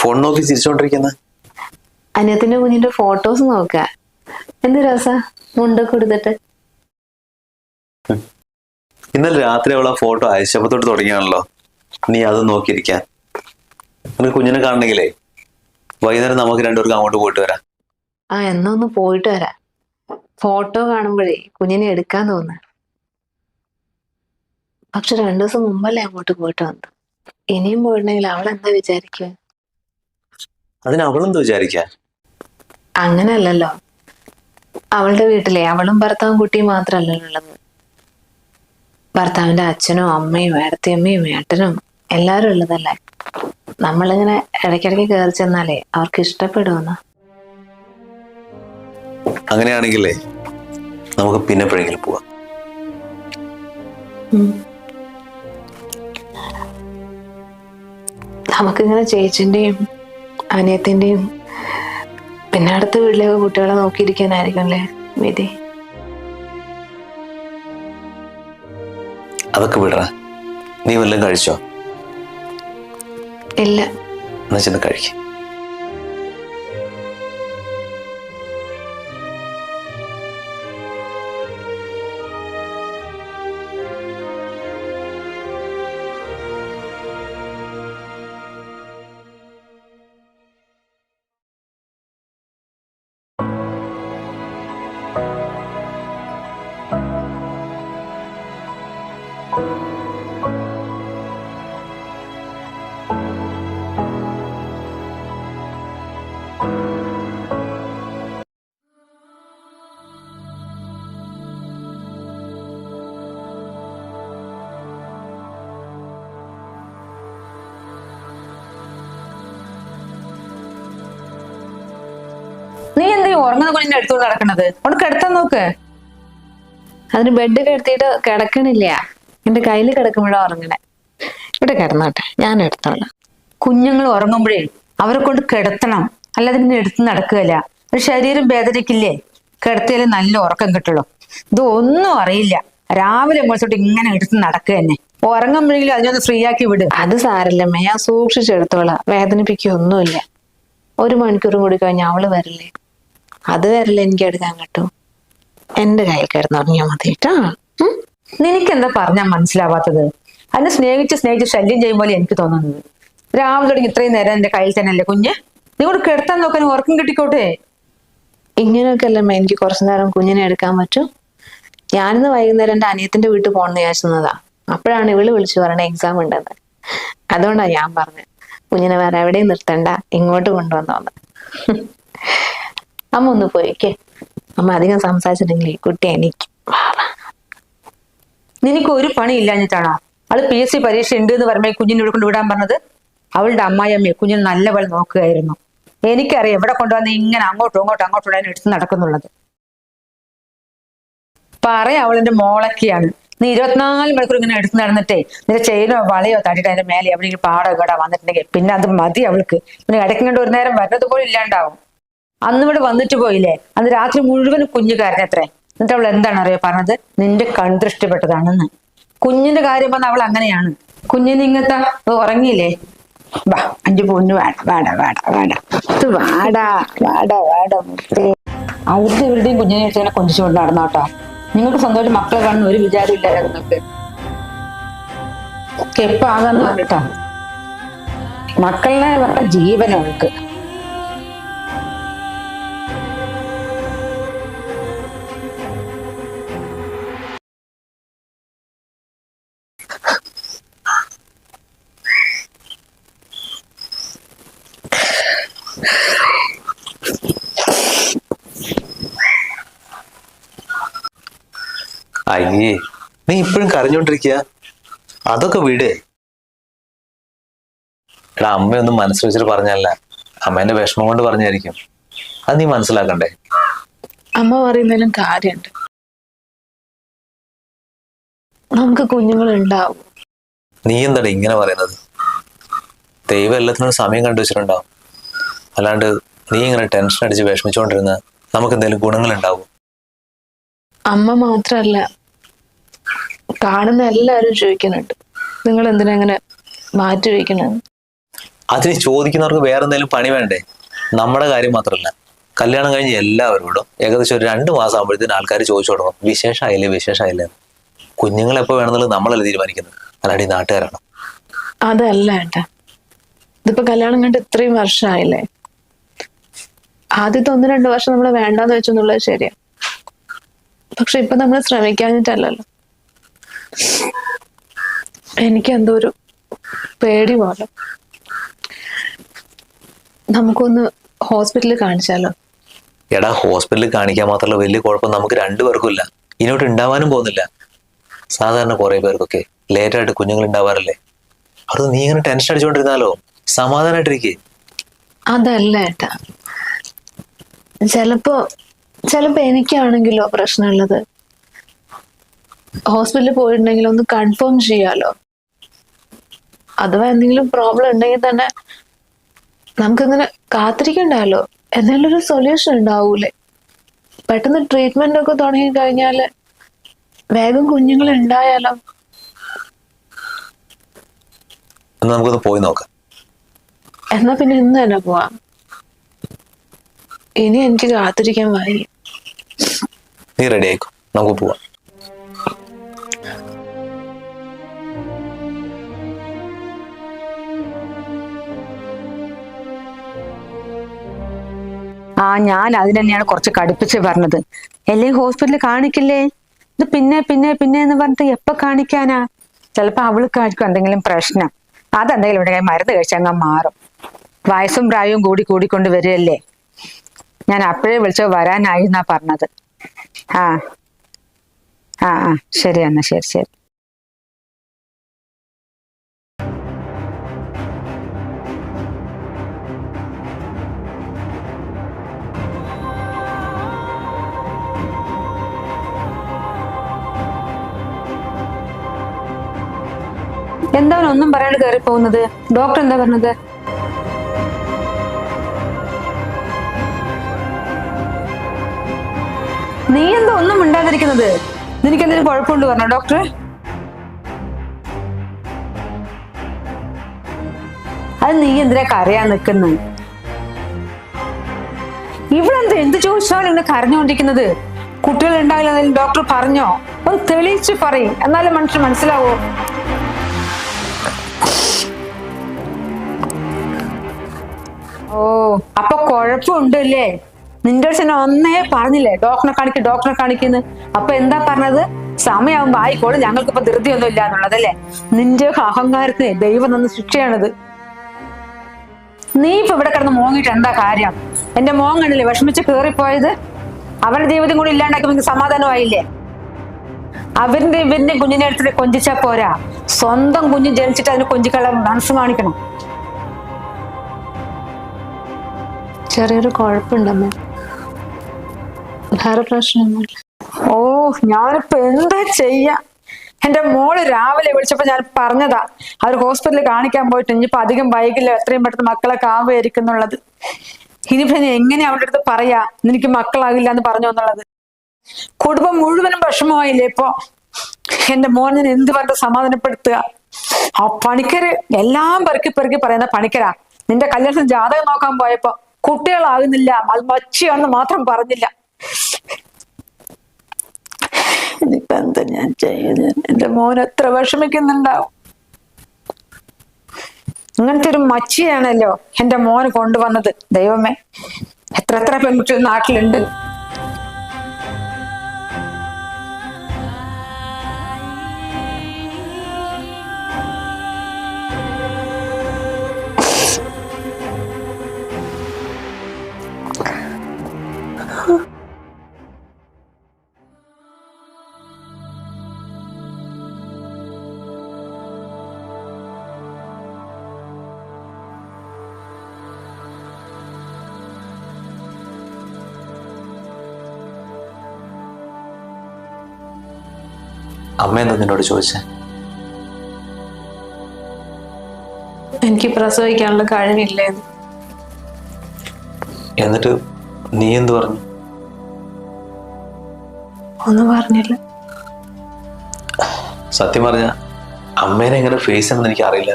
Phone നോക്കി ചിരിച്ചോണ്ടിരിക്കുന്നത് അനിയത്തിന്റെ കുഞ്ഞിന്റെ ഫോട്ടോസ് നോക്ക. എന്ത് രസ മുണ്ടൊക്കെ കൊടുത്തിട്ട് ഇന്നലെ രാത്രി അവൾ ആ ഫോട്ടോ അയച്ചപ്പത്തോട്ട് തുടങ്ങിയാണല്ലോ. നീ അത് നോക്കിയിരിക്കാൻ. നിനക്ക് കുഞ്ഞിനെ കാണണമെങ്കിലേ വൈകുന്നേരം നമുക്ക് രണ്ടുപേർക്കും അങ്ങോട്ട് പോയിട്ട് വരാം. ആ എന്നാ ഒന്ന് പോയിട്ട് വരാം. ഫോട്ടോ കാണുമ്പോഴേ കുഞ്ഞിനെ എടുക്കാൻ തോന്നുന്നു പക്ഷെ രണ്ടു ദിവസം മുമ്പല്ലേ അങ്ങോട്ട് പോയിട്ട് വന്നു ഇനിയും പോയിട്ടുണ്ടെങ്കിൽ അവൾ എന്താ വിചാരിക്കുക അതിന് അവളെന്ത് വിചാരിക്കാൻ അങ്ങനെയല്ലല്ലോ അവളുടെ വീട്ടിലെ അവളും ഭർത്താവും കുട്ടിയും മാത്രമല്ലല്ലോ ഉള്ളത്. ഭർത്താവിന്റെ അച്ഛനും അമ്മയും ഏടത്തിയമ്മയും ഏട്ടനും എല്ലാവരും ഉള്ളതല്ലേ? നമ്മളിങ്ങനെ ഇടയ്ക്കിടയ്ക്ക് കയറി ചെന്നാലേ അവർക്ക് ഇഷ്ടപ്പെടുമെന്ന് അങ്ങനെയാണെങ്കിലേ നമുക്ക് പിന്നെ എപ്പോഴെങ്കിലും പോവാം. നമുക്കിങ്ങനെ ചേച്ചിന്റെയും അനിയത്തിന്റെയും പിന്നെ അടുത്ത വീട്ടിലേക്ക് കുട്ടികളെ നോക്കിയിരിക്കാനായിരിക്കും അല്ലേ വിധി? അതൊക്കെ വിടറ. നീ വല്ലതും കഴിച്ചോ? ഇല്ല. എന്നാ ചെന്ന് കഴിക്കും. ഈ അടുത്തോട് നടക്കണത് ഒന്ന് കിടത്താൻ നോക്ക്. അതിന് ബെഡ് കിടത്തിയിട്ട് കിടക്കണില്ല. എന്റെ കയ്യിൽ കിടക്കുമ്പോഴാ ഉറങ്ങണേ. ഇവിടെ കിടന്നോട്ടെ ഞാൻ എടുത്തോളാം. കുഞ്ഞുങ്ങൾ ഉറങ്ങുമ്പോഴേ അവരെ കൊണ്ട് കിടത്തണം. അല്ലാതെ പിന്നെ എടുത്ത് നടക്കുകയല്ല. ഒരു ശരീരം വേദനയ്ക്കില്ലേ കിടത്തിയാലേ നല്ല ഉറക്കം കിട്ടുള്ളൂ. ഇത് ഒന്നും അറിയില്ല. രാവിലെ മുകളിലോട്ട് ഇങ്ങനെ എടുത്ത് നടക്കുക തന്നെ. ഉറങ്ങുമ്പോഴെങ്കിലും അതിനൊന്ന് ഫ്രീ ആക്കി വിട്. അത് സാരല്ലമ്മ ഞാൻ സൂക്ഷിച്ചെടുത്തോളാം. വേദനിപ്പിക്കൊന്നുമില്ല. ഒരു മണിക്കൂർ കൂടി കഴിഞ്ഞാൽ അവൾ വരില്ലേ? അത് വരല്ല എനിക്ക് എടുക്കാൻ കേട്ടോ. എന്റെ കയ്യിൽ കിടന്നുറങ്ങിയാൽ മതി കേട്ടോ. നിനക്കെന്താ പറഞ്ഞാൽ മനസ്സിലാവാത്തത്? അതിനെ സ്നേഹിച്ച് സ്നേഹിച്ച് ശല്യം പോലെ എനിക്ക് തോന്നുന്നത്. രാവിലെ തുടങ്ങി ഇത്രയും നേരം എന്റെ കയ്യിൽ തന്നെ അല്ലേ കുഞ്ഞ്? നീ കൂടെ കിടത്താൻ നോക്കാൻ ഉറക്കം കിട്ടിക്കോട്ടെ. ഇങ്ങനെയൊക്കെ അല്ലമ്മ എനിക്ക് കുറച്ചു നേരം കുഞ്ഞിനെ എടുക്കാൻ പറ്റും. ഞാനിന്ന് വൈകുന്നേരം എന്റെ അനിയത്തിന്റെ വീട്ടിൽ പോകണമെന്ന് വിചാരിച്ചതാ അപ്പോഴാണ് ഇവൾ വിളിച്ചു പറയണ എക്സാം ഉണ്ടെന്ന്. അതുകൊണ്ടാ ഞാൻ പറഞ്ഞത്. കുഞ്ഞിനെ വേറെ എവിടെയും നിർത്തണ്ട ഇങ്ങോട്ട് കൊണ്ടുവന്നോന്ന്. അമ്മ ഒന്ന് പോയിക്കേ. അമ്മ അധികം സംസാരിച്ചിട്ടുണ്ടെങ്കിൽ കുട്ടി എനിക്ക് നിനക്ക് ഒരു പണി ഇല്ലാഞ്ഞിട്ടാണോ? അവൾ പി എസ് സി പരീക്ഷ ഉണ്ട് എന്ന് പറയുമ്പോൾ കുഞ്ഞിനെ ഇവിടെ കൊണ്ട് വിടാൻ പറഞ്ഞത്? അവളുടെ അമ്മായിയമ്മയെ കുഞ്ഞിനെ നല്ലപോലെ നോക്കുകയായിരുന്നു. എനിക്കറിയാം എവിടെ കൊണ്ടുവന്ന് ഇങ്ങനെ അങ്ങോട്ടും അങ്ങോട്ടും ഇടാൻ എടുത്ത് നടക്കുന്നുള്ളത്. പറയാം അവളെന്റെ മോളൊക്കെയാണ്. നീ ഇരുപത്തിനാല് മണിക്കൂർ ഇങ്ങനെ എടുത്ത് നടന്നിട്ടേ നിന്റെ ചെയിനോ വളയോ തട്ടിട്ട് അതിന്റെ മേലെ എവിടെയെങ്കിലും പാടോ കേടാ വന്നിട്ടുണ്ടെങ്കിൽ പിന്നെ അത് മതി അവൾക്ക്. പിന്നെ ഇടയ്ക്ക് കണ്ട് ഒരു നേരം വരുന്നത് പോലും ഇല്ലാണ്ടാവും. അന്ന് ഇവിടെ വന്നിട്ട് പോയില്ലേ? അന്ന് രാത്രി മുഴുവൻ കുഞ്ഞു കരഞ്ഞത്രേ. എന്നിട്ട് അവൾ എന്താണ് അറിയോ പറഞ്ഞത്? നിന്റെ കൺദൃഷ്ടിപ്പെട്ടതാണെന്ന് കുഞ്ഞിന്റെ കാര്യം പറഞ്ഞ അവൾ അങ്ങനെയാണ്. കുഞ്ഞിന് ഇങ്ങനത്തെ ഉറങ്ങിയില്ലേ? വാ അഞ്ചു പൊന്നു വേണ്ട വേണ്ട വേട വേട ഇത് വാടാ വാട വാട അവിടുത്തെ ഇവരുടെയും കുഞ്ഞിനെ എടുത്ത് ഇങ്ങനെ കൊഞ്ചിച്ചുകൊണ്ട് നടന്നോട്ടോ നിങ്ങൾക്ക് സ്വന്തമായിട്ട് മക്കളെ കാണുന്ന ഒരു വിചാരം ഇല്ല നിങ്ങൾക്ക്. ഒക്കെ പറഞ്ഞിട്ടാ ആകാന്ന് പറഞ്ഞിട്ടോ. മക്കളെ പറഞ്ഞ ജീവൻ അയ്യേ നീ ഇപ്പോഴും കരഞ്ഞോണ്ടിരിക്കുക അതൊക്കെ വിട്. എടാ അമ്മയൊന്നും മനസ്സിൽ വെച്ചിട്ട് പറഞ്ഞല്ല. അമ്മേന്റെ വിഷമം കൊണ്ട് പറഞ്ഞായിരിക്കും. അത് നീ മനസ്സിലാക്കണ്ടേ? അമ്മ പറയുന്നതിലും കാര്യണ്ട്. നമുക്ക് കുഞ്ഞുങ്ങൾ ഉണ്ടാവും നീ എന്താണ് ഇങ്ങനെ പറയുന്നത്? ദൈവം എല്ലാത്തിനും സമയം കണ്ടു വെച്ചിട്ടുണ്ടാവും അല്ലാണ്ട് നീ ഇങ്ങനെ ടെൻഷൻ അടിച്ച് വിഷമിച്ചുകൊണ്ടിരുന്ന നമുക്ക് എന്തെങ്കിലും ഗുണങ്ങൾ ഉണ്ടാവും. അമ്മ മാത്രല്ല കാണുന്ന എല്ലാവരും ചോദിക്കുന്നുണ്ട്. നിങ്ങൾ എന്തിനാ ഇങ്ങനെ മാറ്റി വയ്ക്കണെന്ന് അതിന് ചോദിക്കുന്നവർക്ക് വേറെ എന്തെങ്കിലും പണി വേണ്ടേ? നമ്മുടെ കാര്യം മാത്രമല്ല കല്യാണം കഴിഞ്ഞ് എല്ലാവരോടും ഏകദേശം ഒരു രണ്ട് മാസം ആകുമ്പോഴത്തേന് ആൾക്കാർ ചോദിച്ചു തുടങ്ങും. വിശേഷമായില്ലേ വിശേഷമായില്ലേ. കുഞ്ഞുങ്ങൾ എപ്പോൾ വേണമെന്നുള്ളത് നമ്മളല്ല തീരുമാനിക്കുന്നത്? അല്ലാണ്ട് ഈ നാട്ടുകാരാണ്? അതല്ല ഏട്ടാ. ഇതിപ്പോ കല്യാണം കണ്ട് ഇത്രയും വർഷമായില്ലേ ആദ്യത്തെ ഒന്ന് രണ്ട് വർഷം നമ്മൾ വേണ്ടാന്ന് വെച്ചെന്നുള്ളത് ശരിയാ. പക്ഷെ ഇപ്പൊ നമ്മൾ ശ്രമിക്കാഞ്ഞിട്ടല്ലല്ലോ. എനിക്ക് എന്തോ ഒരു പേടി പോലെ. നമുക്കൊന്ന് ഹോസ്പിറ്റലിൽ കാണിച്ചാലോ? എടാ ഹോസ്പിറ്റലിൽ കാണിക്കാൻ മാത്രമല്ല വലിയ കുഴപ്പം നമുക്ക് രണ്ടുപേർക്കും ഇല്ല ഇനോട്ട് ഉണ്ടാവാനും പോകുന്നില്ല. സാധാരണ കുറെ പേർക്കൊക്കെ ലേറ്റ് ആയിട്ട് കുഞ്ഞുങ്ങൾ ഉണ്ടാവാറില്ലേ? അത് നീ ഇങ്ങനെ ടെൻഷൻ അടിച്ചുകൊണ്ടിരുന്നാലോ? സമാധാനമായിട്ടിരിക്കേ അതല്ല ഏട്ടാ. ചിലപ്പോ ചിലപ്പോ എനിക്കാണെങ്കിലോ പ്രശ്നമുള്ളത് ഹോസ്പിറ്റലിൽ പോയിട്ടുണ്ടെങ്കിൽ ഒന്ന് കൺഫേം ചെയ്യാലോ. അഥവാ എന്തെങ്കിലും പ്രോബ്ലം ഉണ്ടെങ്കിൽ തന്നെ നമുക്കിങ്ങനെ കാത്തിരിക്കണ്ടല്ലോ. എന്തെങ്കിലും ഒരു സൊല്യൂഷൻ ഉണ്ടാവൂലേ. പെട്ടെന്ന് ട്രീറ്റ്മെന്റ് ഒക്കെ തുടങ്ങി കഴിഞ്ഞാൽ വേഗം കുഞ്ഞുങ്ങൾ ഉണ്ടായാലോ. നമുക്കൊന്ന് പോയി നോക്കാം. എന്നാ പിന്നെ ഇന്ന് തന്നെ പോവാം. ഇനി എനിക്ക് കാത്തിരിക്കാൻ വയ്യ. നീ റെഡി ആയിക്കോ? നമുക്ക് പോവാം. ആ ഞാൻ അതിന് തന്നെയാണ് കുറച്ച് കടുപ്പിച്ച് പറഞ്ഞത്. അല്ലെങ്കിൽ ഹോസ്പിറ്റലിൽ കാണിക്കില്ലേ? ഇത് പിന്നെ പിന്നെ പിന്നെ എന്ന് പറഞ്ഞിട്ട് എപ്പോ കാണിക്കാനാ? ചിലപ്പോ അവൾക്കായിരിക്കും എന്തെങ്കിലും പ്രശ്നം. അതെന്തെങ്കിലും ഉണ്ടെങ്കിൽ മരുന്ന് കഴിച്ചാൽ അങ്ങ് മാറും. വയസ്സും പ്രായവും കൂടി കൂടിക്കൊണ്ട് വരികയല്ലേ? ഞാൻ അപ്പോഴേ വിളിച്ചോ വരാനായി എന്നാ പറഞ്ഞത്. ആ ആ ആ ശരി എന്നാ ശരി ശരി. എന്താണ് ഒന്നും പറയാണ്ട് കയറി പോകുന്നത്? ഡോക്ടർ എന്താ പറഞ്ഞത്? നീ എന്താ ഒന്നും മിണ്ടാതിരിക്കുന്നത്? നിനക്ക് എന്തെങ്കിലും കുഴപ്പമുണ്ട് പറഞ്ഞോ ഡോക്ടർ അത് നീ എന്തിനാ കരയാൻ നിൽക്കുന്നത് ഇവളെന്ത് എന്ത് ചോദിച്ചാലും ഇങ്ങനെ കരഞ്ഞുകൊണ്ടിരിക്കുന്നത്? കുട്ടികൾ ഉണ്ടാകില്ല ഡോക്ടർ പറഞ്ഞോ? ഒന്ന് തെളിയിച്ച് പറയും എന്നാലും മനുഷ്യന് മനസ്സിലാവോ. ഓ അപ്പൊ കുഴപ്പമുണ്ടല്ലേ നിന്റെ അച്ഛൻ ഒന്നേ പറഞ്ഞില്ലേ? ഡോക്ടറെ കാണിക്ക് ഡോക്ടറെ കാണിക്കുന്നു അപ്പൊ എന്താ പറഞ്ഞത്? സമയമാകുമ്പോ ആയിക്കോളും ഞങ്ങൾക്ക് ഇപ്പൊ ധൃതിയൊന്നും ഇല്ല എന്നുള്ളതല്ലേ നിന്റെ അഹങ്കാരത്തിന് ദൈവം തന്ന ശിക്ഷയാണിത്. നീ ഇപ്പൊ ഇവിടെ കിടന്ന് മോങ്ങിട്ട് എന്താ കാര്യം? എന്റെ മോൻ കണ്ടില്ലേ വിഷമിച്ച് കേറിപ്പോയത്? അവരുടെ ജീവിതം കൂടി ഇല്ലാണ്ടാക്കി സമാധാനമായില്ലേ? അവരിന്റെ ഇവരിന്റെ കുഞ്ഞിനെ എടുത്തിട്ട് കൊഞ്ചിച്ചാ പോരാ. സ്വന്തം കുഞ്ഞ് ജനിച്ചിട്ട് അതിന് കൊഞ്ചിക്കള മനസ്സ് കാണിക്കണം. ചെറിയൊരു കുഴപ്പമുണ്ടമ്മ വേറെ പ്രശ്നമൊന്നുമില്ല. ഓ ഞാനിപ്പോ എന്താ ചെയ്യാ? എന്റെ മോൾ രാവിലെ വിളിച്ചപ്പോ ഞാൻ പറഞ്ഞതാ അവർ ഹോസ്പിറ്റലിൽ കാണിക്കാൻ പോയിട്ട് ഇനിയിപ്പോ അധികം വൈകില്ല എത്രയും പെട്ടെന്ന് മക്കളെ കാവുകയായിരിക്കുന്നുള്ളത് ഇനിയിപ്പോ ഞാൻ എങ്ങനെ അവളുടെ അടുത്ത് പറയാ എനിക്ക് മക്കളാകില്ല എന്ന് പറഞ്ഞു എന്നുള്ളത്? കുടുംബം മുഴുവനും വിഷമമായില്ലേ ഇപ്പോ? എന്റെ മോൻ ഞാൻ എന്ത് പറഞ്ഞ സമാധാനപ്പെടുത്തുക? ആ പണിക്കര് എല്ലാം പെറുക്കി പെറുക്കി പറയുന്ന പണിക്കരാ. നിന്റെ കല്യാണത്തിന് ജാതകം നോക്കാൻ പോയപ്പോ കുട്ടികളാകുന്നില്ല അത് മച്ചിയാണെന്ന് മാത്രം പറഞ്ഞില്ല. ഇനിയിപ്പൊ എന്താ ഞാൻ ചെയ്യുന്നത് എന്റെ മോൻ എത്ര വിഷമിക്കുന്നുണ്ടാവും. ഇങ്ങനത്തെ ഒരു മച്ചിയാണല്ലോ എന്റെ മോന് കൊണ്ടുവന്നത്. ദൈവമേ എത്ര എത്ര പെൺകുട്ടികൾ നാട്ടിലുണ്ട്. അമ്മ എന്താ നിന്നോട് ചോദിച്ചേ? എനിക്ക് പ്രസവിക്കാനുള്ള കഴിവില്ലേ എന്നിട്ട് നീ എന്ത് പറഞ്ഞു? ഒന്നും പറഞ്ഞില്ല. സത്യം പറഞ്ഞ അമ്മേനെ എങ്ങനെ ഫേസ് ചെയ്യണമെന്ന് എനിക്ക് അറിയില്ല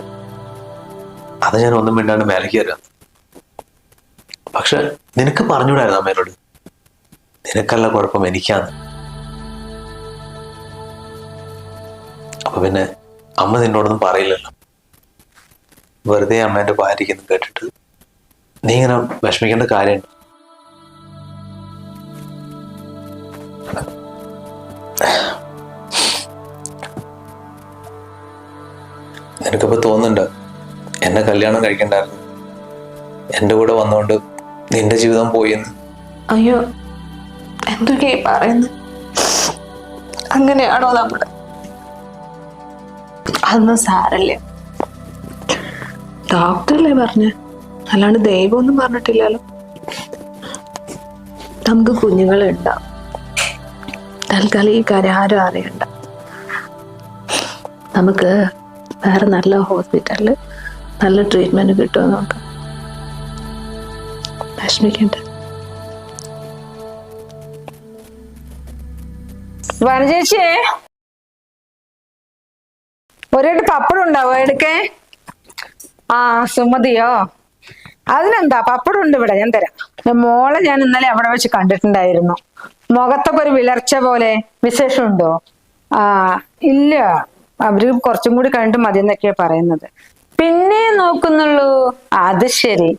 അത് ഞാൻ ഒന്നും മിണ്ടാണ്ട് മേലേക്ക് തരാം പക്ഷെ നിനക്ക് പറഞ്ഞൂടായിരുന്നു അമ്മേനോട്? നിനക്കല്ല കുഴപ്പം എനിക്കാന്ന്. അപ്പൊ പിന്നെ അമ്മ നിന്നോടൊന്നും പറയില്ലല്ലോ. വെറുതെ അമ്മേന്റെ ഭാര്യയ്ക്കെന്ന് കേട്ടിട്ട് നീ ഇങ്ങനെ വിഷമിക്കേണ്ട കാര്യം നിനക്കിപ്പോൾ തോന്നുന്നുണ്ട്? എന്നെ കല്യാണം കഴിക്കണ്ടായിരുന്നു. എന്റെ കൂടെ വന്നുകൊണ്ട് നിന്റെ ജീവിതം പോയെന്ന്. അയ്യോ എന്തൊക്കെയാ പറയുന്നത് അങ്ങനെയാണോ നമ്മുടെ അതൊന്നും സാരല്ല. ഡോക്ടറല്ലേ പറഞ്ഞ? അല്ലാണ്ട് ദൈവമൊന്നും പറഞ്ഞിട്ടില്ലല്ലോ. നമുക്ക് കുഞ്ഞുങ്ങളുണ്ടാവും തൽക്കാലം ഈ കാര്യം ആരും അറിയണ്ട. നമുക്ക് വേറെ നല്ല ഹോസ്പിറ്റലിൽ നല്ല ട്രീറ്റ്മെന്റ് കിട്ടുമോ നോക്കാം. വിഷമിക്കണ്ട. വനചേച്ചിയെ ഒരിട്ട് പപ്പടം ഉണ്ടാവോ എടുക്കേ. ആ സുമതിയോ? അതിനെന്താ? പപ്പടം ഉണ്ട് ഇവിടെ ഞാൻ തരാം. മോളെ ഞാൻ ഇന്നലെ അവിടെ വെച്ച് കണ്ടിട്ടുണ്ടായിരുന്നു. മുഖത്തൊക്കെ ഒരു വിളർച്ച പോലെ. വിശേഷമുണ്ടോ? ആ ഇല്ല. അവർ കുറച്ചും കൂടി കണ്ടിട്ട് മതി എന്നൊക്കെയാ പറയുന്നത്. പിന്നെ നോക്കുന്നുള്ളൂ. അത് ശരി.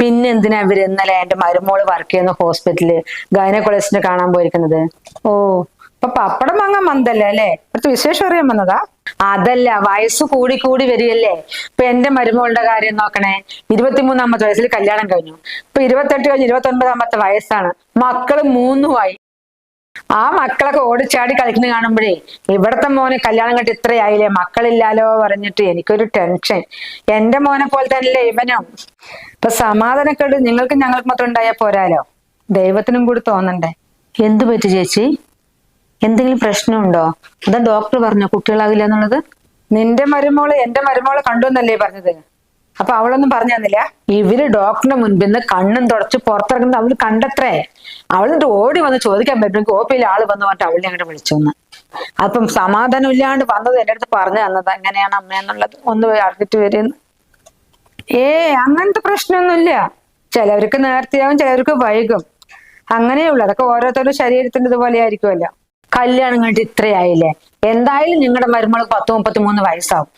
പിന്നെ എന്തിനാ ഇവർ ഇന്നലെ എന്റെ മരുമോൾ വർക്ക് ചെയ്യുന്ന ഹോസ്പിറ്റലിൽ ഗൈനക്കോളജിസ്റ്റിനെ കാണാൻ പോയിരിക്കുന്നത്? ഓ അപ്പൊ പപ്പടം വാങ്ങാൻ വന്നതല്ലേ അല്ലേ? ഇവിടുത്തെ വിശേഷം അറിയാൻ വന്നതാ? അതല്ല വയസ്സ് കൂടി കൂടി വരികയല്ലേ? ഇപ്പൊ എന്റെ മരുമകളുടെ കാര്യം നോക്കണേ. ഇരുപത്തിമൂന്നാമത്തെ വയസ്സിൽ കല്യാണം കഴിഞ്ഞു. ഇപ്പൊ ഇരുപത്തെട്ട് കഴിഞ്ഞ് ഇരുപത്തി ഒൻപതാമത്തെ വയസ്സാണ്. മക്കൾ മൂന്നുമായി. ആ മക്കളൊക്കെ ഓടിച്ചാടി കളിക്കുന്ന കാണുമ്പോഴേ ഇവിടത്തെ മോനെ കല്യാണം കണ്ടിട്ട് ഇത്രയായില്ലേ? മക്കളില്ലാലോ പറഞ്ഞിട്ട് എനിക്കൊരു ടെൻഷൻ. എന്റെ മോനെ പോലെ തന്നെ ഇവനും. ഇപ്പൊ സമാധാനക്കേട് നിങ്ങൾക്ക് ഞങ്ങൾക്ക് മാത്രം ഉണ്ടായാൽ പോരാലോ? ദൈവത്തിനും കൂടി തോന്നണ്ടേ? എന്തു പറ്റി ചേച്ചി? എന്തെങ്കിലും പ്രശ്നമുണ്ടോ? അതാ ഡോക്ടർ പറഞ്ഞോ കുട്ടികളാകില്ല എന്നുള്ളത്? നിന്റെ മരുമോൾ എന്റെ മരുമോളെ കണ്ടു എന്നല്ലേ പറഞ്ഞത്? അപ്പൊ അവളൊന്നും പറഞ്ഞു തന്നില്ല? ഇവർ ഡോക്ടറിന്റെ മുൻപിൽ നിന്ന് കണ്ണും തുടച്ച് പുറത്തിറങ്ങുന്നത് അവൾ കണ്ടത്രേ. അവളിട്ട് ഓടി വന്ന് ചോദിക്കാൻ പറ്റും കോപ്പിയിൽ ആൾ വന്ന് പറഞ്ഞിട്ട് അവളിനെ അങ്ങോട്ട് വിളിച്ചു എന്ന്. അപ്പം സമാധാനം ഇല്ലാണ്ട് വന്നത് എന്റെ അടുത്ത് പറഞ്ഞു തന്നത് എങ്ങനെയാണ് അമ്മ എന്നുള്ളത്? ഒന്ന് പോയി അറിഞ്ഞിട്ട് വരുന്നു ഏ അങ്ങനത്തെ പ്രശ്നമൊന്നുമില്ല ചിലവർക്ക് നേരത്തെയാവും ചിലവർക്ക് വൈകും. അങ്ങനെയുള്ളു അതൊക്കെ ഓരോരുത്തരുടെ ശരീരത്തിന്റെ ഇതുപോലെ ആയിരിക്കുമല്ലോ. കല്യാണം കണ്ടിട്ട് ഇത്രയായില്ലേ? എന്തായാലും നിങ്ങളുടെ മരുമകൾ പത്ത് മുപ്പത്തി മൂന്ന് വയസ്സാവും.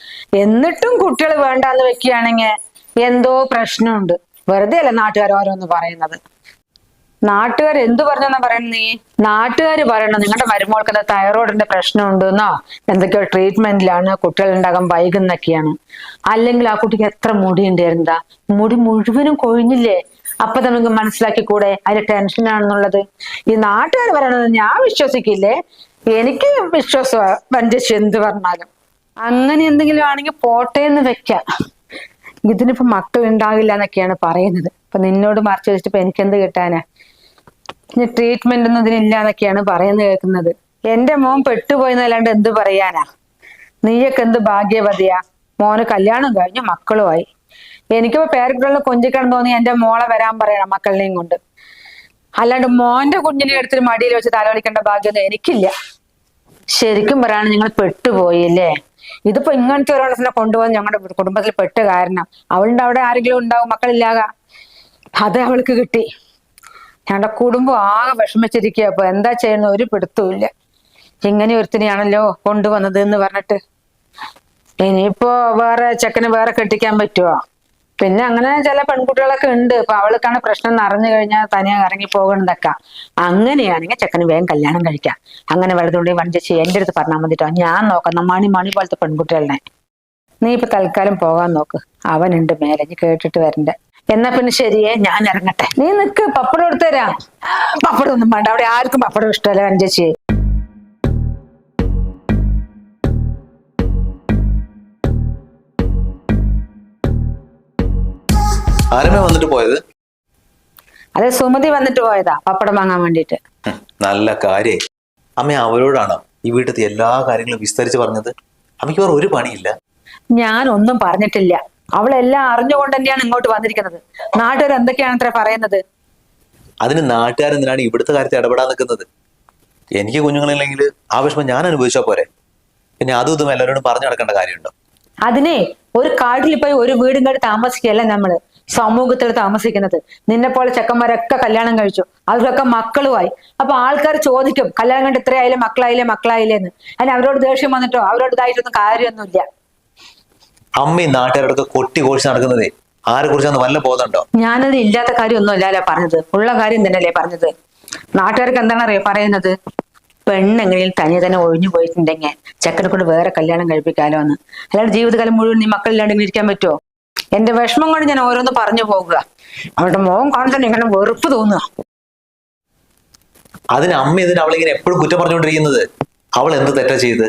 എന്നിട്ടും കുട്ടികൾ വേണ്ടാന്ന് വെക്കുകയാണെങ്കിൽ എന്തോ പ്രശ്നമുണ്ട്. വെറുതെ അല്ല നാട്ടുകാർ ഓരോന്ന് പറയുന്നത്. നാട്ടുകാർ എന്തു പറഞ്ഞെന്നാ പറയുന്നത് നീ? നാട്ടുകാർ പറയണം നിങ്ങളുടെ മരുമകൾക്ക് എന്താ തൈറോയിഡിന്റെ പ്രശ്നമുണ്ട് എന്നോ എന്തൊക്കെയോ ട്രീറ്റ്മെന്റിലാണ് കുട്ടികൾ ഉണ്ടാകാൻ വൈകുന്നൊക്കെയാണ്. അല്ലെങ്കിൽ ആ കുട്ടിക്ക് എത്ര മുടി ഉണ്ടായിരുന്നതാ മുടി മുഴുവനും കൊഴിഞ്ഞില്ലേ? അപ്പൊ നമുക്ക് മനസ്സിലാക്കി കൂടെ അതിന്റെ ടെൻഷനാണെന്നുള്ളത് ഈ നാട്ടുകാർ പറയണത് ഞാൻ വിശ്വസിക്കില്ലേ? എനിക്ക് വിശ്വാസം എന്ത് പറഞ്ഞാലും. അങ്ങനെ എന്തെങ്കിലും ആണെങ്കിൽ പോട്ടെ എന്ന് വെക്കാം. ഇതിനിപ്പോ മക്കൾ ഉണ്ടാകില്ല എന്നൊക്കെയാണ് പറയുന്നത്. അപ്പൊ നിന്നോട് മറിച്ച് വെച്ചിട്ട് എനിക്ക് എന്ത് കിട്ടാനാ? ഇനി ട്രീറ്റ്മെന്റ് ഒന്നും ഇതിനില്ല എന്നൊക്കെയാണ് പറയുന്നത് കേൾക്കുന്നത്. എന്റെ മോൻ പെട്ടുപോയെന്നല്ലാണ്ട് എന്ത് പറയാനാ? നീയൊക്കെ എന്ത് ഭാഗ്യവതിയാ? മോന് കല്യാണം കഴിഞ്ഞു മക്കളുമായി. എനിക്കിപ്പോ പേരക്കുട്ടികളെ കൊഞ്ചിക്കണം തോന്നി എന്റെ മോളെ വരാൻ പറയണം മക്കളിനെയും കൊണ്ട്. അല്ലാണ്ട് മോന്റെ കുഞ്ഞിനെ എടുത്തിട്ട് മടിയിൽ വെച്ച് തലവടിക്കേണ്ട ഭാഗ്യമൊന്നും എനിക്കില്ല. ശരിക്കും പറയാണ് നിങ്ങൾ പെട്ടുപോയില്ലേ ഇതിപ്പോ ഇങ്ങനത്തെ ഒരാളെ കൊണ്ടുപോകാൻ ഞങ്ങളുടെ കുടുംബത്തിൽ പെട്ട് കാരണം. അവളുടെ അവിടെ ആരെങ്കിലും ഉണ്ടാവും മക്കളില്ലാക. അത് അവൾക്ക് കിട്ടി. ഞങ്ങളുടെ കുടുംബം ആകെ വിഷമിച്ചിരിക്കുക അപ്പൊ എന്താ ചെയ്യുന്ന? ഒരു പിടുത്തവും ഇങ്ങനെ ഒരുത്തിനെയാണല്ലോ കൊണ്ടുവന്നത് എന്ന് പറഞ്ഞിട്ട്. ഇനിയിപ്പോ വേറെ ചെക്കന് വേറെ കെട്ടിക്കാൻ പറ്റുമോ പിന്നെ അങ്ങനെ ചില പെൺകുട്ടികളൊക്കെ ഉണ്ട്. ഇപ്പൊ അവൾക്കാണ് പ്രശ്നം നിറഞ്ഞു കഴിഞ്ഞാൽ തനിയെ ഇറങ്ങി പോകണതൊക്കെ അങ്ങനെയാണെങ്കിൽ ചെക്കന് വേഗം കല്യാണം കഴിക്കാം. അങ്ങനെ വെള്ളത്തുണ്ടി വഞ്ചിച്ച് എന്റെ അടുത്ത് പറഞ്ഞാൽ മതിട്ടോ ഞാൻ നോക്കാം മണി മണി പോലത്തെ പെൺകുട്ടികളെ നീ ഇപ്പൊ തൽക്കാലം പോകാൻ നോക്ക്. അവനുണ്ട് മേലെ. നീ കേട്ടിട്ട് വരണ്ടേ. എന്നാ പിന്നെ ശരിയേ. ഞാൻ ഇറങ്ങട്ടെ. നീ നിക്ക്. പപ്പടം എടുത്തു തരാം. പപ്പടം ഒന്നും വേണ്ട. അവിടെ ആർക്കും പപ്പടം ഇഷ്ടമല്ല വഞ്ചേച്ചി ആരമേ വന്നിട്ട് പോയത്? അതെ സുമതി വന്നിട്ട് പോയതാ പപ്പടം വാങ്ങാൻ വേണ്ടിട്ട് നല്ല കാര്യേ. അമ്മ അവരോടാണ് ഈ വീട്ടിലത്തെ എല്ലാ കാര്യങ്ങളും വിസ്തരിച്ച് പറഞ്ഞത്? അമ്മയ്ക്ക് വേറെ ഒരു പണിയില്ല. ഞാൻ ഒന്നും പറഞ്ഞിട്ടില്ല. അവളെല്ലാം അറിഞ്ഞുകൊണ്ട് തന്നെയാണ് ഇങ്ങോട്ട് വന്നിരിക്കുന്നത്. നാട്ടുകാർ എന്തൊക്കെയാണ് അത്ര പറയുന്നത്? അതിന് നാട്ടുകാരെന്തിനാണ് ഇവിടുത്തെ കാര്യത്തിൽ ഇടപെടാൻ നിൽക്കുന്നത്? എനിക്ക് കുഞ്ഞുങ്ങളില്ലെങ്കിൽ ആ വിഷമം ഞാൻ അനുഭവിച്ചാൽ പോരെ. പിന്നെ അതും ഇതും എല്ലാവരോടും പറഞ്ഞു നടക്കേണ്ട കാര്യമുണ്ടോ? അതിനെ ഒരു കാട്ടിൽ പോയി ഒരു വീടും കണ്ട് താമസിക്കുകയല്ല നമ്മൾ. സമൂഹത്തിൽ താമസിക്കുന്നത്. നിന്നെ പോലെ ചെക്കന്മാരൊക്കെ കല്യാണം കഴിച്ചു. അവർക്കൊക്കെ മക്കളുമായി. അപ്പൊ ആൾക്കാർ ചോദിക്കും കല്യാണം കണ്ട് ഇത്രയായാലും മക്കളായില്ലേ? മക്കളായില്ലേ എന്ന് അതിന് അവരോട് ദേഷ്യം വന്നിട്ടോ? അവരോട് ഇതായിട്ടൊന്നും കാര്യമൊന്നുമില്ല. അമ്മി നാട്ടുകാരോടൊക്കെ കൊട്ടി കോഴിച്ച് നടക്കുന്നതേ ആരെ കുറിച്ച് വല്ല ബോധമുണ്ടോ? ഞാനത് ഇല്ലാത്ത കാര്യമൊന്നും അല്ലല്ലോ പറഞ്ഞത്. ഉള്ള കാര്യം തന്നെയല്ലേ പറഞ്ഞത്. നാട്ടുകാർക്ക് എന്താണ് അറിയാ പറയുന്നത്? പെണ്ണെങ്ങനെയും തനിയെ തന്നെ ഒഴിഞ്ഞു പോയിട്ടുണ്ടെങ്കിൽ ചെക്കനെ കൊണ്ട് വേറെ കല്യാണം കഴിപ്പിക്കാലോ എന്ന് അല്ലാണ്ട് ജീവിതകാലം മുഴുവൻ നീ മക്കളില്ലാണ്ട് ഇങ്ങനെ ഇരിക്കാൻ പറ്റുമോ എന്റെ വിഷമം കൊണ്ട് ഞാൻ ഓരോന്ന് പറഞ്ഞു പോകുക. അവളുടെ മോൻ കാണുമ്പോൾ ഇങ്ങനെ വെറുപ്പ് തോന്നുക. അതിന് അമ്മ ഇതിന് അവളിങ്ങനെ എപ്പോഴും കുറ്റം പറഞ്ഞുകൊണ്ടിരിക്കുന്നത്? അവൾ എന്ത് തെറ്റ ചെയ്ത്?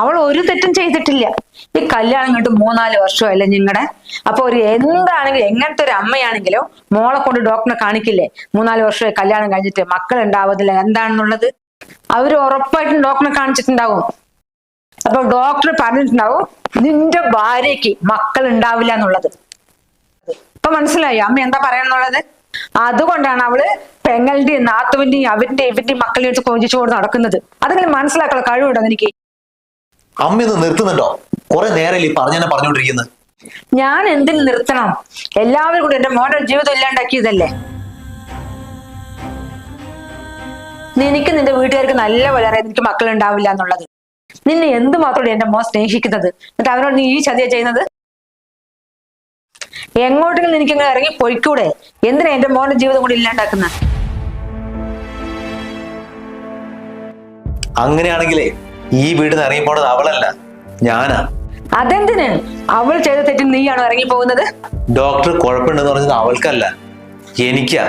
അവൾ ഒരു തെറ്റും ചെയ്തിട്ടില്ല. ഈ കല്യാണം കണ്ട് മൂന്നാൽ വർഷമല്ലേ നിങ്ങളുടെ അപ്പൊ ഒരു എന്താണെങ്കിലും എങ്ങനത്തെ ഒരു അമ്മയാണെങ്കിലോ മോളെ കൊണ്ട് ഡോക്ടറെ കാണിക്കില്ലേ? മൂന്നാൽ വർഷമായി കല്യാണം കഴിഞ്ഞിട്ട് മക്കൾ ഉണ്ടാവത്തില്ല എന്താണെന്നുള്ളത്? അവർ ഉറപ്പായിട്ടും ഡോക്ടറെ കാണിച്ചിട്ടുണ്ടാവും. അപ്പൊ ഡോക്ടർ പറഞ്ഞിട്ടുണ്ടാവും നിന്റെ ഭാര്യയ്ക്ക് മക്കൾ ഉണ്ടാവില്ല എന്നുള്ളത്. ഇപ്പൊ മനസ്സിലായി. അമ്മ എന്താ പറയാന്നുള്ളത് അതുകൊണ്ടാണ് അവൾ പെങ്ങളുടെയും നാത്തുവിന്റെയും അവന്റെ ഇവന്റെയും മക്കളെ എടുത്ത് കൊഞ്ചിച്ചുകൊണ്ട് നടക്കുന്നത്. അതെങ്കിലും മനസ്സിലാക്കാനുള്ള കഴിവുണ്ടോ എനിക്ക്? അമ്മ ഇത് നിർത്തുന്നുണ്ടോ? കുറെ നേരം ഈ പറഞ്ഞെന്നെ പറഞ്ഞുകൊണ്ടിരിക്കുന്നത്. ഞാൻ എന്തിന് നിർത്തണം? എല്ലാവരും കൂടി എന്റെ മോന്റെ ജീവിതം ഇല്ലാണ്ടാക്കിയതല്ലേ? നിനക്ക് നിന്റെ വീട്ടുകാർക്ക് നല്ല വളരെ എനിക്ക് മക്കളുണ്ടാവില്ല എന്നുള്ളത്. നിന്നെ എന്തുമാത്രം എന്റെ മോൻ സ്നേഹിക്കുന്നത്? എന്നിട്ട് അവനോട് നീ ഈ ചതിയ ചെയ്യുന്നത്? എങ്ങോട്ടെങ്കിലും എനിക്ക് ഇങ്ങനെ ഇറങ്ങി പൊയ്ക്കൂടെ? എന്തിനാ എന്റെ മോന്റെ ജീവിതം കൂടി ഇല്ലാണ്ടാക്കുന്ന? അങ്ങനെയാണെങ്കിലേ ഈ വീട് ഇറങ്ങി പോണത് അവളല്ല ഞാനാ. അതെന്തിന്? അവൾ ചെയ്ത തെറ്റിന് നീയാണോ ഇറങ്ങി പോകുന്നത്? ഡോക്ടർ കുഴപ്പമുണ്ടെന്ന് പറഞ്ഞത് അവൾക്കല്ല എനിക്കാ.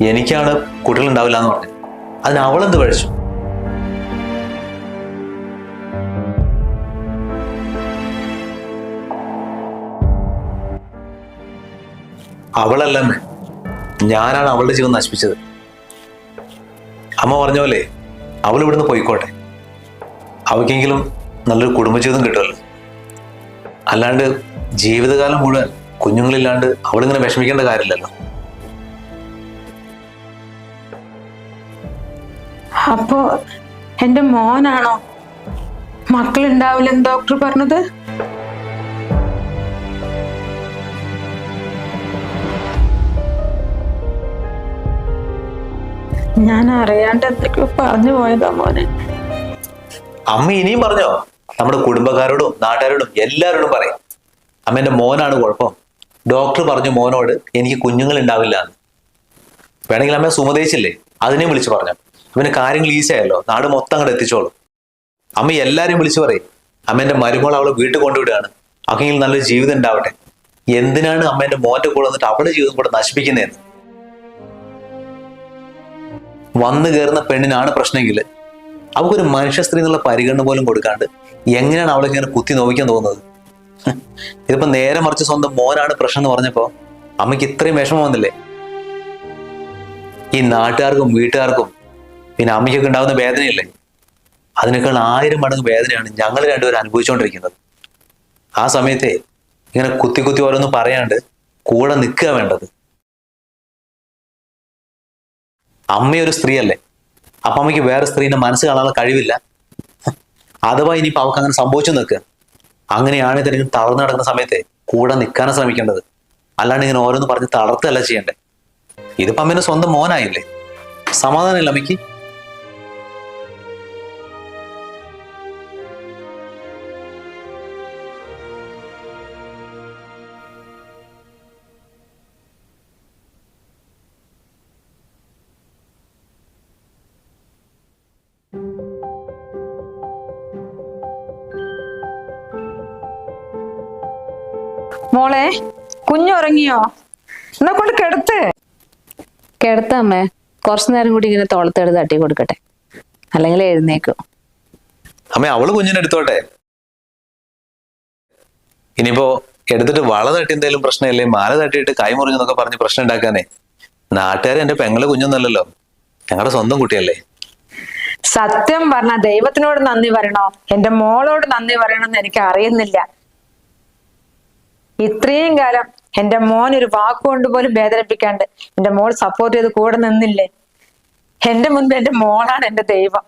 എനിക്കാണ് കുട്ടികൾ ഉണ്ടാവില്ല എന്ന് പറഞ്ഞത്. അതിന് അവളെന്ത് അവളല്ലമ്മേ ഞാനാണ് അവളുടെ ജീവൻ നശിപ്പിച്ചത്. അമ്മ പറഞ്ഞ പോലെ അവൾ ഇവിടുന്ന് പോയിക്കോട്ടെ. അവൾക്കെങ്കിലും നല്ലൊരു കുടുംബജീവിതം കിട്ടുമല്ലോ. അല്ലാണ്ട് ജീവിതകാലം മുഴുവൻ കുഞ്ഞുങ്ങളില്ലാണ്ട് അവളിങ്ങനെ വിഷമിക്കേണ്ട കാര്യമില്ലല്ലോ. അപ്പോ എന്റെ മോനാണോ? മക്കളുണ്ടാവില്ലെന്ന് ഡോക്ടർ പറഞ്ഞത്? ഞാൻ അറിയാണ്ട് എന്തൊക്കെയോ പറഞ്ഞു പോയതാ മോനെ. അമ്മ ഇനിയും പറഞ്ഞോ? നമ്മുടെ കുടുംബക്കാരോടും നാട്ടുകാരോടും എല്ലാരോടും പറയും. അമ്മ എന്റെ മോനാണ് കുഴപ്പം. ഡോക്ടർ പറഞ്ഞു മോനോട് എനിക്ക് കുഞ്ഞുങ്ങൾ ഉണ്ടാവില്ല എന്ന്. വേണമെങ്കിൽ അമ്മ സുമതയിച്ചില്ലേ അതിനെയും വിളിച്ചു പറഞ്ഞു. അവന് കാര്യങ്ങൾ ഈസി ആയല്ലോ. നാട് മൊത്തം അങ്ങോട്ട് എത്തിച്ചോളും. അമ്മ എല്ലാരെയും വിളിച്ചു പറയും. അമ്മ എന്റെ മരുമോൾ അവളെ വീട്ടിൽ കൊണ്ടുവിടുകയാണ്. അങ്ങനെ നല്ലൊരു ജീവിതം ഉണ്ടാവട്ടെ. എന്തിനാണ് അമ്മേന്റെ മോന്റെ കൂടെ വന്നിട്ട് അവളുടെ ജീവിതം കൂടെ നശിപ്പിക്കുന്നതെന്ന്? വന്നു കയറുന്ന പെണ്ണിനാണ് പ്രശ്നമെങ്കിൽ അവൾക്കൊരു മനുഷ്യ സ്ത്രീ എന്നുള്ള പരിഗണന പോലും കൊടുക്കാണ്ട് എങ്ങനെയാണ് അവളെ ഇങ്ങനെ കുത്തി നോവിക്കാൻ തോന്നുന്നത്? ഇതിപ്പോ നേരെ മറിച്ച് സ്വന്തം മോനാണ് പ്രശ്നം എന്ന് പറഞ്ഞപ്പോ അമ്മയ്ക്ക് ഇത്രയും വിഷമം വന്നില്ലേ? ഈ നാട്ടുകാർക്കും വീട്ടുകാർക്കും പിന്നെ അമ്മയ്ക്കൊക്കെ ഉണ്ടാകുന്ന വേദനയില്ലേ? അതിനേക്കാൾ ആയിരം മടങ്ങ് വേദനയാണ് ഞങ്ങൾ രണ്ടുപേരും അനുഭവിച്ചുകൊണ്ടിരിക്കുന്നത്. ആ സമയത്തെ ഇങ്ങനെ കുത്തി കുത്തി ഓരോന്ന് പറയാണ്ട് കൂടെ നിൽക്കുക വേണ്ടത്. അമ്മയൊരു സ്ത്രീയല്ലേ? അപ്പൊ അമ്മയ്ക്ക് വേറെ സ്ത്രീന്റെ മനസ്സ് കാണാനുള്ള കഴിവില്ല. അഥവാ ഇനിയിപ്പോ അവൾക്ക് അങ്ങനെ സംഭവിച്ചു നിൽക്കുക അങ്ങനെയാണ് ഇതിനും തളർന്നു നടക്കുന്ന സമയത്തെ കൂടെ നിൽക്കാനാണ് ശ്രമിക്കേണ്ടത്. അല്ലാണ്ട് ഇങ്ങനെ ഓരോന്ന് പറഞ്ഞ് തളർത്തല്ല ചെയ്യണ്ടേ. ഇതിപ്പോ അമ്മേന്റെ സ്വന്തം മോനായില്ലേ? സമാധാനമില്ല അമ്മയ്ക്ക്. മോളെ കുഞ്ഞുറങ്ങിയോ? എന്നാ കൊണ്ട് കിടത്ത്. കിടത്തമ്മേ കുറച്ചു നേരം കൂടി ഇങ്ങനെ തോളത്തെടുത്ത് തട്ടി കൊടുക്കട്ടെ. അല്ലെങ്കിൽ എഴുന്നേക്കും. അമ്മ അവൾ കുഞ്ഞിനെടുത്തോട്ടെ ഇനിയിപ്പോ എടുത്തിട്ട് വള തട്ടി എന്തെങ്കിലും പ്രശ്നമില്ലേ മാല തട്ടിയിട്ട് കൈ മുറിഞ്ഞെന്നൊക്കെ പറഞ്ഞ് പ്രശ്നം ഉണ്ടാക്കാനേ. നാട്ടുകാരെ എന്റെ പെങ്ങൾ കുഞ്ഞൊന്നല്ലല്ലോ. ഞങ്ങളുടെ സ്വന്തം കുട്ടിയല്ലേ. സത്യം പറഞ്ഞ ദൈവത്തിനോട് നന്ദി പറയണോ? എന്റെ മോളോട് നന്ദി പറയണമെന്ന് എനിക്ക് അറിയുന്നില്ല ഇത്രയും കാലം എന്റെ മോൻ ഒരു വാക്കുകൊണ്ട് പോലും വേദനിപ്പിക്കാണ്ട് എന്റെ മോൾ സപ്പോർട്ട് ചെയ്ത് കൂടെ നിന്നില്ലേ? എന്റെ മുൻപ് എന്റെ മോളാണ് എന്റെ ദൈവം.